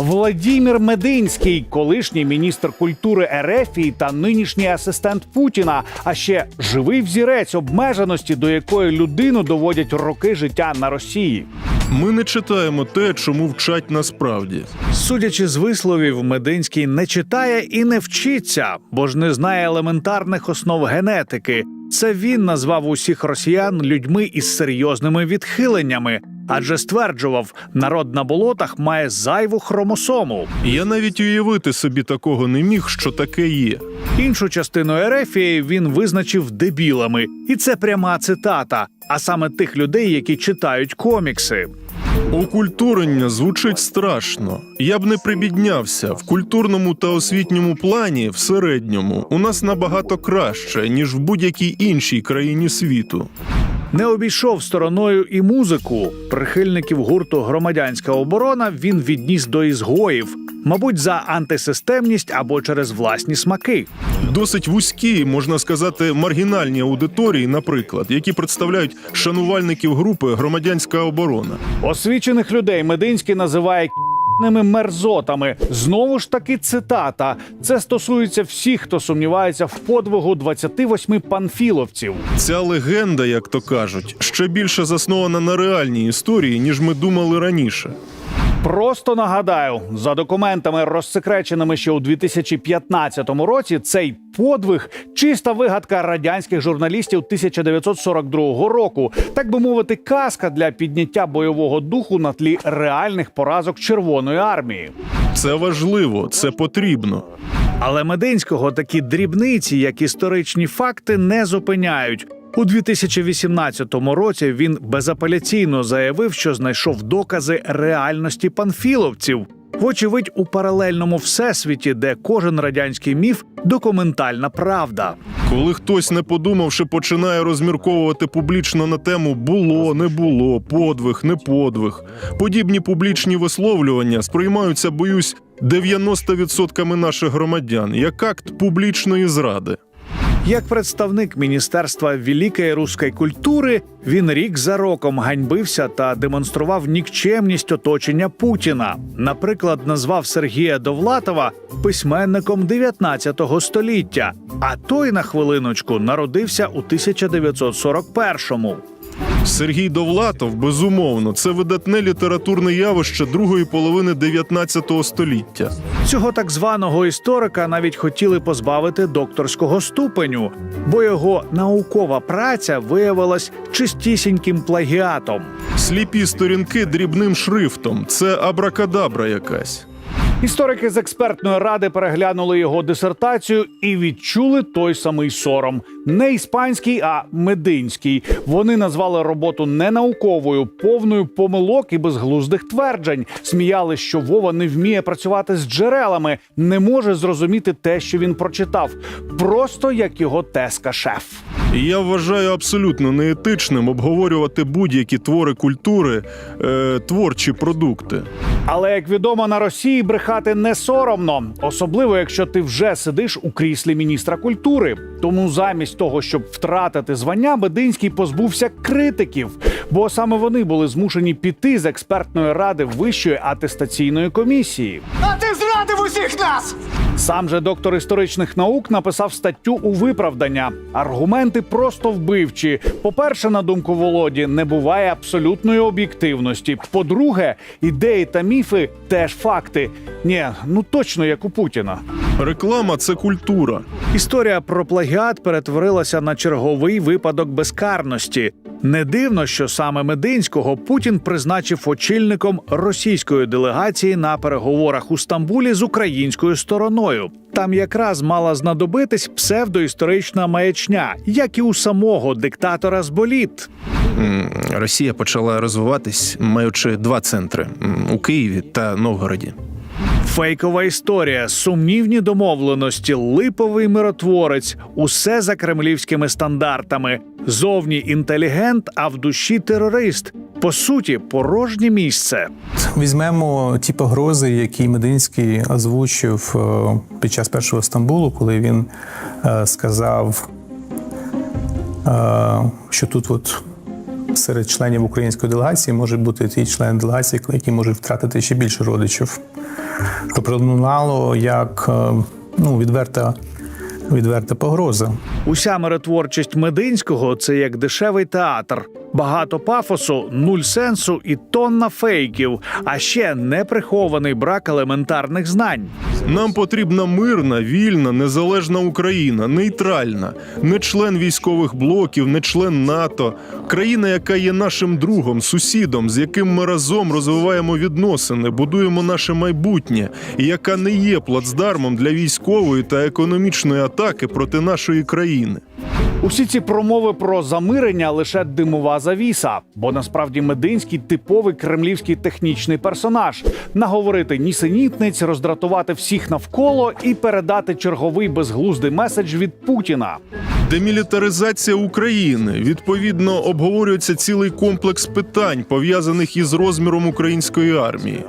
Владімір Мединський, колишній міністр культури Ерефії та нинішній асистент Путіна, а ще живий взірець обмеженості, до якої людину доводять роки життя на Росії. Ми не читаємо те, чому вчать насправді. Судячи з висловів, Мединський не читає і не вчиться, бо ж не знає елементарних основ генетики. Це він назвав усіх росіян людьми із серйозними відхиленнями, адже стверджував, народ на болотах має зайву хромосому. Я навіть уявити собі такого не міг, що таке є. Іншу частину Ерефії він визначив дебілами, і це пряма цитата. А саме тих людей, які читають комікси. Окультурення звучить страшно. Я б не прибіднявся в культурному та освітньому плані, в середньому, у нас набагато краще, ніж в будь-якій іншій країні світу. Не обійшов стороною і музику. Прихильників гурту Громадянська оборона він відніс до ізгоїв, мабуть, за антисистемність або через власні смаки. Досить вузькі, можна сказати, маргінальні аудиторії, наприклад, які представляють шанувальників групи Громадянська оборона. Освічених людей Мединський називає «к**ними мерзотами. Знову ж таки, цитата. Це стосується всіх, хто сумнівається в подвигу 28 панфіловців. Ця легенда, як то кажуть, ще більше заснована на реальній історії, ніж ми думали раніше. Просто нагадаю, за документами, розсекреченими ще у 2015 році, цей подвиг чиста вигадка радянських журналістів 1942 року, так би мовити, казка для підняття бойового духу на тлі реальних поразок Червоної армії. Це важливо, це потрібно. Але Мединського такі дрібниці, як історичні факти, не зупиняють. У 2018 році він безапеляційно заявив, що знайшов докази реальності панфіловців. Вочевидь, у паралельному всесвіті, де кожен радянський міф документальна правда. Коли хтось, не подумавши, починає розмірковувати публічно на тему було, не було, подвиг, не подвиг. Подібні публічні висловлювання сприймаються, боюсь, 90% наших громадян як акт публічної зради. Як представник Міністерства великої руської культури, він рік за роком ганьбився та демонстрував нікчемність оточення Путіна. Наприклад, назвав Сергія Довлатова письменником 19 століття. А той на хвилиночку народився у 1941-му. Сергій Довлатов, безумовно, це видатне літературне явище другої половини 19 століття. Цього так званого історика навіть хотіли позбавити докторського ступеню, бо його наукова праця виявилась чистісіньким плагіатом. Сліпі сторінки дрібним шрифтом це абракадабра якась. Історики з експертної ради переглянули його дисертацію і відчули той самий сором. Не іспанський, а мединський. Вони назвали роботу не науковою, повною помилок і безглуздих тверджень. Сміяли, що Вова не вміє працювати з джерелами, не може зрозуміти те, що він прочитав, просто як його теска шеф. Я вважаю абсолютно неетичним обговорювати будь-які твори культури, е, творчі продукти. Але як відомо на Росії брехати не соромно, особливо якщо ти вже сидиш у кріслі міністра культури. Тому замість того, щоб втратити звання, Бединський позбувся критиків, бо саме вони були змушені піти з експертної ради вищої атестаційної комісії. А ти зрадив усіх нас! Сам же доктор історичних наук написав статтю у виправдання. Аргументи просто вбивчі. По-перше, на думку Володі, не буває абсолютної об'єктивності. По-друге, ідеї та міфи теж факти. Ні, ну точно як у Путіна. Реклама це культура. Історія про плагіат перетворилася на черговий випадок безкарності. Не дивно, що саме Мединського Путін призначив очільником російської делегації на переговорах у Стамбулі з українською стороною. Там якраз мала знадобитись псевдоісторична маячня, як і у самого диктатора з боліт. Росія почала розвиватись, маючи два центри у Києві та Новгороді. Фейкова історія, сумнівні домовленості, липовий миротворець, усе за кремлівськими стандартами. Зовні інтелігент, а в душі терорист. По суті, порожнє місце. Візьмемо ті погрози, які Мединський озвучив е, під час першого Стамбулу, коли він е, сказав, е, що тут от серед членів української делегації може бути ті члени делегації, які можуть втратити ще більше родичів. Пролунало як е, ну, відверта, відверта погроза. Уся миротворчість Мединського це як дешевий театр. Багато пафосу, нуль сенсу і тонна фейків, а ще неприхований брак елементарних знань. Нам потрібна мирна, вільна, незалежна Україна, нейтральна, не член військових блоків, не член НАТО, країна, яка є нашим другом, сусідом, з яким ми разом розвиваємо відносини, будуємо наше майбутнє, і яка не є плацдармом для військової та економічної атаки проти нашої країни. Усі ці промови про замирення лише димова завіса, бо насправді Мединський типовий кремлівський технічний персонаж наговорити нісенітниць, роздратувати всіх навколо і передати черговий безглуздий меседж від Путіна. Демілітаризація України відповідно обговорюється цілий комплекс питань, пов'язаних із розміром української армії.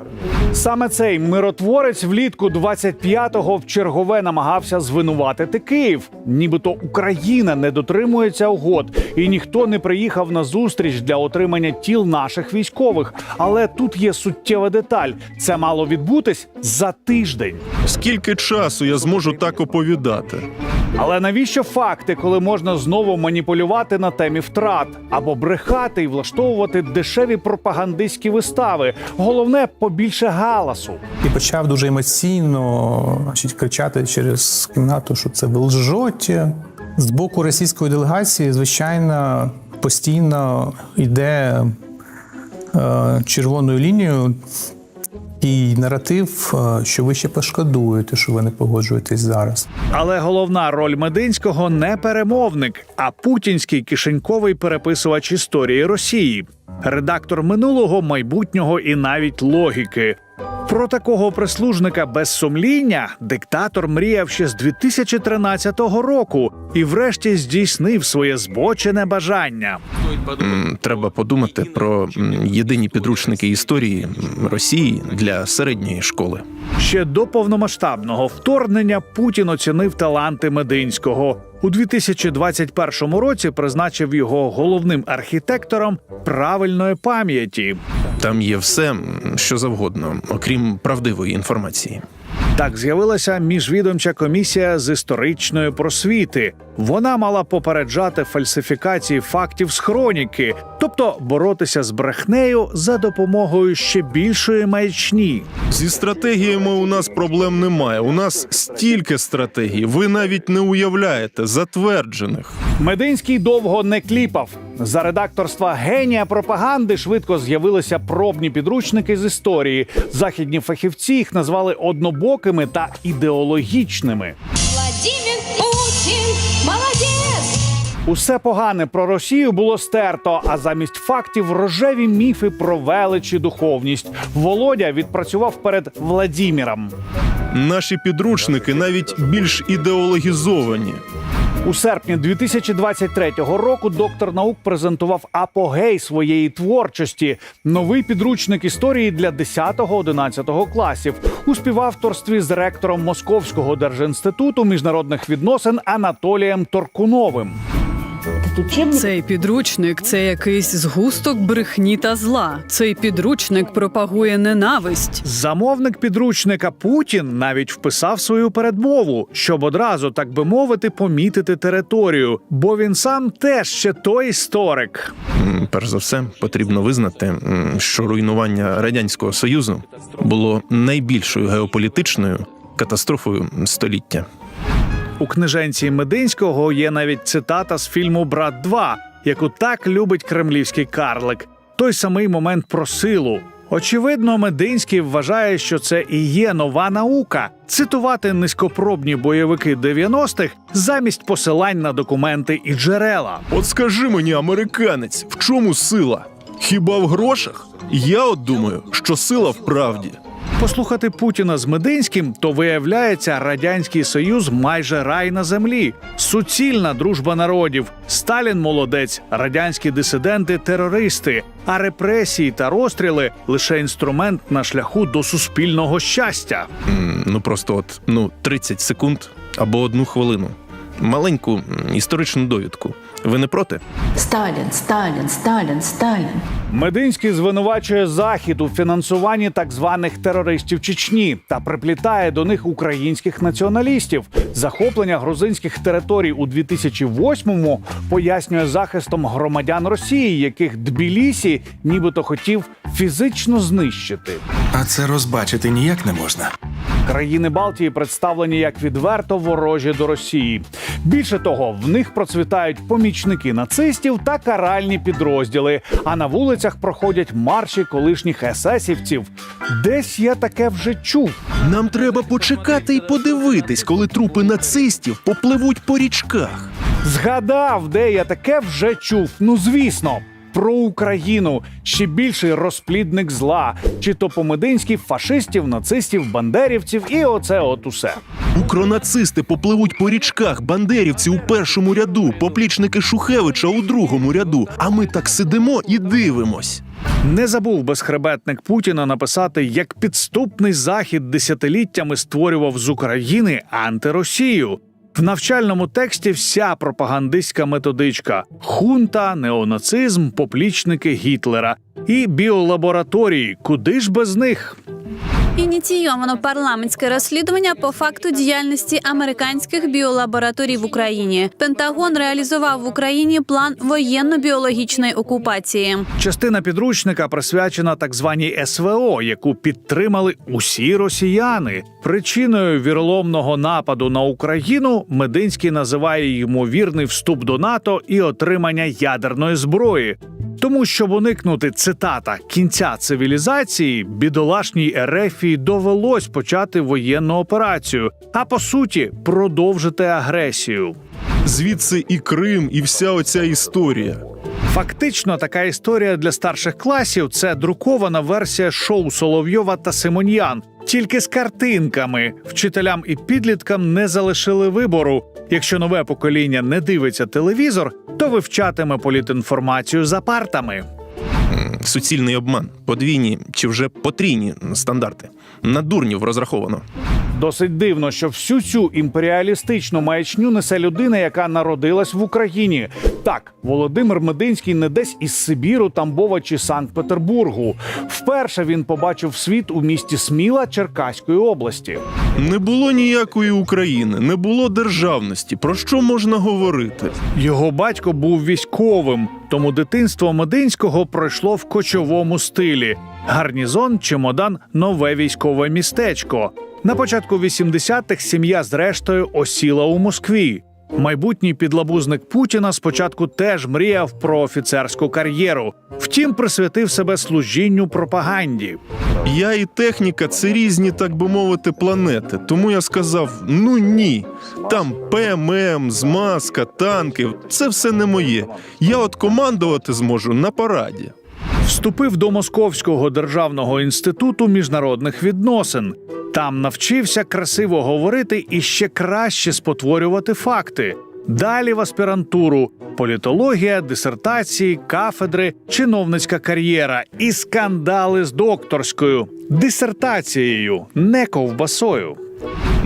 Саме цей миротворець влітку 25-го в чергове намагався звинуватити Київ, нібито Україна не дотримується угод, і ніхто не приїхав на зустріч для отримання тіл наших військових. Але тут є суттєва деталь: це мало відбутись за тиждень. Скільки часу я зможу так оповідати? Але навіщо факти, коли можна знову маніпулювати на темі втрат або брехати і влаштовувати дешеві пропагандистські вистави? Головне побільше галасу. І почав дуже емоційно значить, кричати через кімнату, що це ви лжоті. З боку російської делегації, звичайно, постійно йде е, червоною лінією і наратив, е, що ви ще пошкодуєте, що ви не погоджуєтесь зараз. Але головна роль Мединського не перемовник, а путінський кишеньковий переписувач історії Росії, редактор минулого, майбутнього і навіть логіки. Про такого прислужника без сумління диктатор мріяв ще з 2013 року і, врешті, здійснив своє збочене бажання. Треба подумати про єдині підручники історії Росії для середньої школи. Ще до повномасштабного вторгнення Путін оцінив таланти Мединського. У 2021 році призначив його головним архітектором правильної пам'яті. Там є все, що завгодно, окрім правдивої інформації. Так з'явилася міжвідомча комісія з історичної просвіти. Вона мала попереджати фальсифікації фактів з хроніки, тобто боротися з брехнею за допомогою ще більшої маячні. Зі стратегіями у нас проблем немає. У нас стільки стратегій, ви навіть не уявляєте, затверджених. Мединський довго не кліпав. За редакторства генія пропаганди швидко з'явилися пробні підручники з історії. Західні фахівці їх назвали однобокими та ідеологічними. Усе погане про Росію було стерто, а замість фактів рожеві міфи про велич і духовність. Володя відпрацював перед Владіміром. Наші підручники навіть більш ідеологізовані. У серпні 2023 року доктор наук презентував апогей своєї творчості. Новий підручник історії для 10-11 класів у співавторстві з ректором Московського держінституту міжнародних відносин Анатолієм Торкуновим. Цей підручник це якийсь згусток брехні та зла. Цей підручник пропагує ненависть. Замовник підручника Путін навіть вписав свою передмову, щоб одразу, так би мовити, помітити територію, бо він сам теж ще той історик. Перш за все, потрібно визнати, що руйнування радянського союзу було найбільшою геополітичною катастрофою століття. У книженці Мединського є навіть цитата з фільму Брат 2, яку так любить кремлівський карлик. Той самий момент про силу. Очевидно, Мединський вважає, що це і є нова наука цитувати низькопробні бойовики 90-х замість посилань на документи і джерела. От скажи мені, американець, в чому сила? Хіба в грошах? Я от думаю, що сила в правді. Послухати Путіна з Мединським, то виявляється, радянський союз майже рай на землі, суцільна дружба народів. Сталін молодець, радянські дисиденти терористи, а репресії та розстріли лише інструмент на шляху до суспільного щастя. М, Ну просто от ну 30 секунд або одну хвилину. Маленьку історичну довідку. Ви не проти? Сталін, Сталін, Сталін, Сталін. Мединський звинувачує захід у фінансуванні так званих терористів Чечні та приплітає до них українських націоналістів. Захоплення грузинських територій у 2008-му пояснює захистом громадян Росії, яких Тбілісі нібито хотів фізично знищити. А це розбачити ніяк не можна. Країни Балтії представлені як відверто ворожі до Росії. Більше того, в них процвітають помічники нацистів та каральні підрозділи. А на вулицях проходять марші колишніх есесівців. Десь я таке вже чув. Нам треба почекати і подивитись, коли трупи нацистів попливуть по річках. Згадав, де я таке вже чув. Ну звісно. Про Україну ще більший розплідник зла, чи то по-мединськи фашистів, нацистів, бандерівців, і оце от усе. Укронацисти попливуть по річках, бандерівці у першому ряду, поплічники Шухевича у другому ряду. А ми так сидимо і дивимось. Не забув безхребетник Путіна написати, як підступний захід десятиліттями створював з України антиросію. В навчальному тексті вся пропагандистська методичка: хунта, неонацизм, поплічники Гітлера і біолабораторії. Куди ж без них? Ініційовано парламентське розслідування по факту діяльності американських біолабораторій в Україні. Пентагон реалізував в Україні план воєнно-біологічної окупації. Частина підручника присвячена так званій СВО, яку підтримали усі росіяни. Причиною віроломного нападу на Україну Мединський називає ймовірний вступ до НАТО і отримання ядерної зброї. Тому, щоб уникнути цитата кінця цивілізації, бідолашній Ерефії довелось почати воєнну операцію, а по суті продовжити агресію. Звідси і Крим, і вся оця історія. Фактично, така історія для старших класів це друкована версія шоу Соловйова та Симоньян, тільки з картинками. Вчителям і підліткам не залишили вибору. Якщо нове покоління не дивиться телевізор, то вивчатиме політінформацію за партами. Суцільний обман, подвійні чи вже потрійні стандарти. На дурнів розраховано. Досить дивно, що всю цю імперіалістичну маячню несе людина, яка народилась в Україні. Так, Володимир Мединський не десь із Сибіру, Тамбова чи Санкт-Петербургу. Вперше він побачив світ у місті Сміла Черкаської області. Не було ніякої України, не було державності. Про що можна говорити? Його батько був військовим, тому дитинство Мединського пройшло в кочовому стилі. Гарнізон, чемодан, нове військове містечко. На початку 80-х сім'я зрештою осіла у Москві. Майбутній підлабузник Путіна спочатку теж мріяв про офіцерську кар'єру, втім присвятив себе служінню пропаганді. Я і техніка це різні, так би мовити, планети. Тому я сказав: ну ні. Там ПММ, змазка, танки це все не моє. Я от командувати зможу на параді. Вступив до Московського державного інституту міжнародних відносин. Там навчився красиво говорити і ще краще спотворювати факти. Далі в аспірантуру, політологія, дисертації, кафедри, чиновницька кар'єра і скандали з докторською дисертацією, не ковбасою.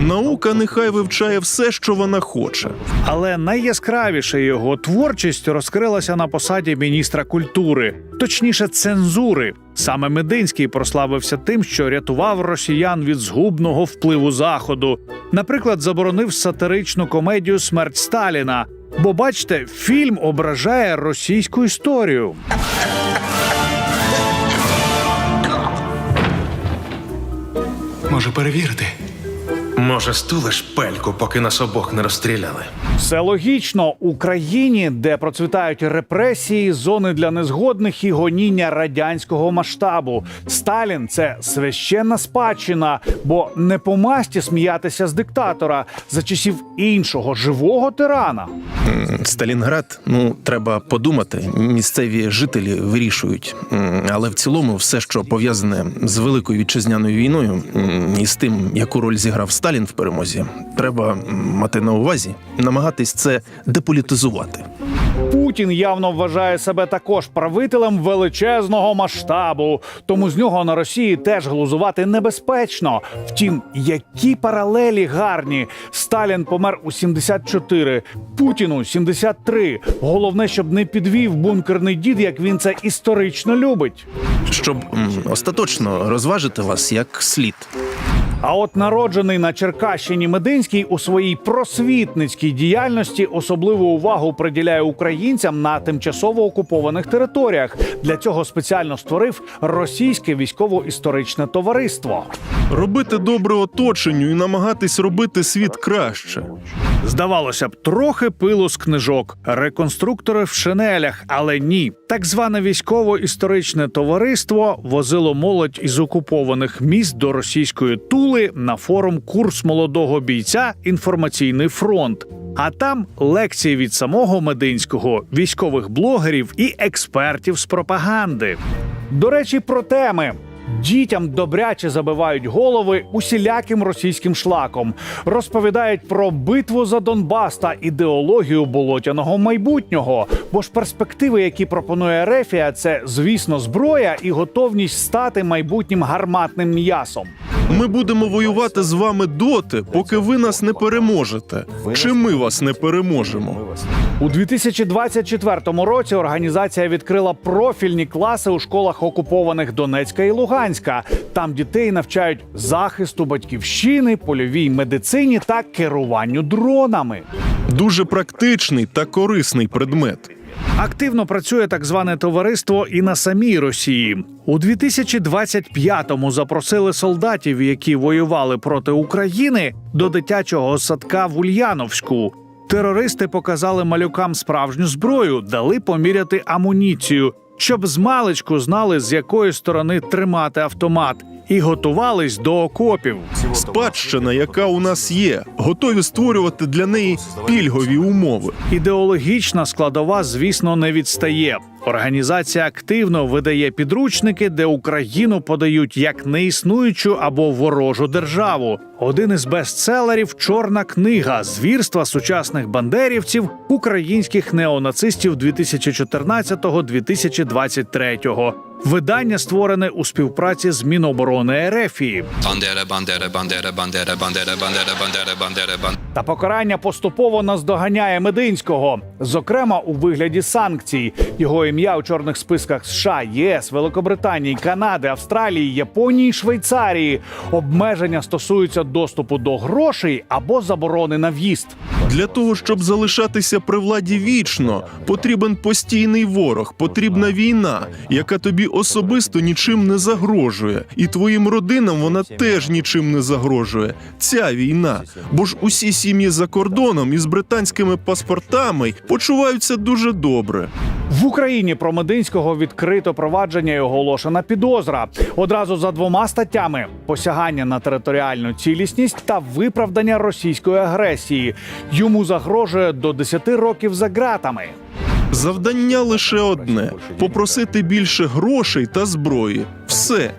Наука нехай вивчає все, що вона хоче. Але найяскравіше його творчість розкрилася на посаді міністра культури, точніше, цензури. Саме Мединський прославився тим, що рятував росіян від згубного впливу заходу. Наприклад, заборонив сатиричну комедію Смерть Сталіна. Бо бачите, фільм ображає російську історію. Може перевірити. Може, стулиш пельку, поки нас обох не розстріляли. Все логічно Україні, де процвітають репресії, зони для незгодних і гоніння радянського масштабу. Сталін це священна спадщина, бо не по масті сміятися з диктатора за часів іншого живого тирана. Сталінград, ну треба подумати. Місцеві жителі вирішують. Але в цілому, все, що пов'язане з великою вітчизняною війною і з тим, яку роль зіграв Сталін в перемозі, треба мати на увазі, намагатись це деполітизувати. Путін Путін явно вважає себе також правителем величезного масштабу, тому з нього на Росії теж глузувати небезпечно. Втім, які паралелі гарні. Сталін помер у 74, Путіну 73. Головне, щоб не підвів бункерний дід, як він це історично любить. Щоб м, остаточно розважити вас як слід. А от народжений на Черкащині Мединський у своїй просвітницькій діяльності особливу увагу приділяє українцям на тимчасово окупованих територіях. Для цього спеціально створив російське військово-історичне товариство. Робити добре оточенню і намагатись робити світ краще. Здавалося б, трохи пилу з книжок, реконструктори в шинелях, але ні. Так зване військово-історичне товариство возило молодь із окупованих міст до російської тули на форум Курс молодого бійця Інформаційний фронт. А там лекції від самого Мединського, військових блогерів і експертів з пропаганди. До речі, про теми. Дітям добряче забивають голови усіляким російським шлаком, розповідають про битву за Донбас та ідеологію болотяного майбутнього. Бо ж перспективи, які пропонує Рефія, це звісно зброя і готовність стати майбутнім гарматним м'ясом. Ми будемо воювати з вами доти, поки ви нас не переможете. Чи ми вас не переможемо? У 2024 році організація відкрила профільні класи у школах окупованих Донецька і Луганська. Там дітей навчають захисту батьківщини, польовій медицині та керуванню дронами. Дуже практичний та корисний предмет. Активно працює так зване товариство і на самій Росії. У 2025-му запросили солдатів, які воювали проти України, до дитячого садка в Ульяновську. Терористи показали малюкам справжню зброю, дали поміряти амуніцію, щоб з знали, з якої сторони тримати автомат, і готувались до окопів. Спадщина, яка у нас є, готові створювати для неї пільгові умови. Ідеологічна складова, звісно, не відстає. Організація активно видає підручники, де Україну подають як неіснуючу або ворожу державу. Один із бестселерів Чорна книга звірства сучасних бандерівців, українських неонацистів 2014-2023. Видання створене у співпраці з Міноборони Ерефії. Бандера, бандера, бандера, бандера, бандера, бандера, бандера, бандера, бандера. Та покарання поступово наздоганяє Мединського, зокрема у вигляді санкцій. Його ім'я у чорних списках США, ЄС, Великобританії, Канади, Австралії, Японії, Швейцарії. Обмеження стосуються доступу до грошей або заборони на в'їзд. Для того, щоб залишатися при владі вічно, потрібен постійний ворог, потрібна війна, яка тобі особисто нічим не загрожує, і твоїм родинам вона теж нічим не загрожує. Ця війна. Бо ж усі сім'ї за кордоном із британськими паспортами почуваються дуже добре. Україні про Мединського відкрито провадження і оголошена підозра одразу за двома статтями: посягання на територіальну цілісність та виправдання російської агресії. Йому загрожує до 10 років за ґратами. Завдання лише одне: попросити більше грошей та зброї. Все.